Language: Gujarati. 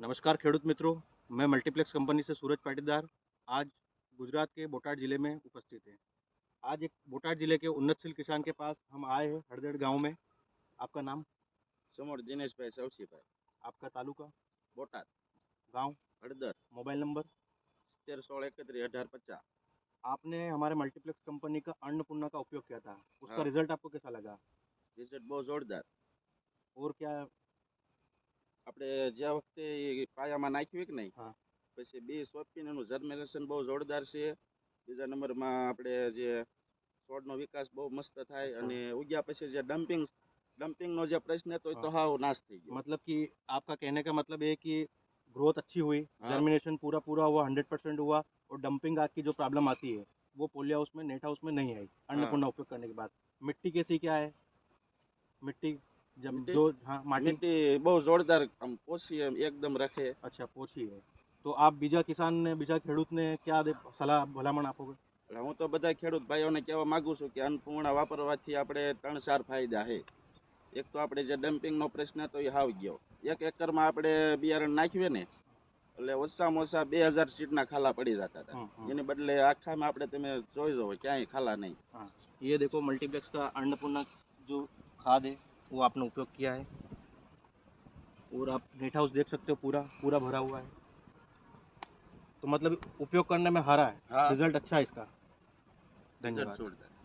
नमस्कार खेड मित्रों मैं मल्टीप्लेक्स कंपनी से सूरज पाटीदार आज गुजरात के बोटाड ज़िले में उपस्थित हैं आज एक बोटाड ज़िले के उन्नतशील किसान के पास हम आए हैं हरदेड़ गांव में आपका नाम समोर दिनेश भाई सौसी भाई आपका तालुका बोटाद गांव हरदर मोबाइल नंबर सत्तर सोलह इकतीस अठार पचास आपने हमारे मल्टीप्लेक्स कंपनी का अन्नपूर्णा का उपयोग किया था उसका हाँ। रिजल्ट आपको कैसा लगा रिजल्ट बहुत जोरदार और क्या આપડે જે વખતે કાયામાં નાખીયું કે નહીં હા પછી બે સોપિનનું જર્મેરેશન બહુ જોરદાર છે બીજા નંબરમાં આપણે જે સોડનો વિકાસ બહુ મસ્ત થાય અને ઉગ્યા પછી જે ડમ્પિંગ ડમ્પિંગનો જે પ્રશ્ન હતો એ તો હા નાશ થઈ ગયો મતલબ કે આપકા કહેને કા મતલબ એ કે growth اچھی ہوئی જર્મેરેશન પૂરા પૂરા ہوا 100% ہوا ઓર ડમ્પિંગ આખી જો પ્રોબ્લેમ આતી હે વો પોલિયા હાઉસ મે નેટ હાઉસ મે નહીં આઈ અન્નપૂર્ણ ઉપયોગ કરને કે બાદ માટી કેસી ક્યા હે માટી માટી બહુ જોરદાર આમ એકદમ રાખે અચ્છા પોચી તો આપ બીજા કિસાન ને બીજા ખેડૂત ને ક્યાં સલાહ ભલામણ આપો હું તો બધા ખેડૂત ભાઈઓને કહેવા માંગુ છું કે અન્નપૂર્ણા વાપરવાથી આપણે ત્રણ ચાર ફાયદા છે એક તો આપણે જે ડમ્પિંગનો પ્રશ્ન હતો એ હાવ ગયો એક એકરમાં આપણે બિયારણ નાખીએ ને એટલે ઓછામાં ઓછા બે હજાર સીટના ખાલા પડી જતા હતા એને બદલે આખામાં આપણે તમે જોઈ જવો ક્યાંય ખાલા નહીં એ દેખો મલ્ટીપ્લેક્સ का अन्नपूर्णा जो खाद वो आपने उपयोग किया है और आप नेट हाउस देख सकते हो पूरा पूरा भरा हुआ है तो मतलब उपयोग करने में हारा है हाँ। रिजल्ट अच्छा है इसका धन्यवाद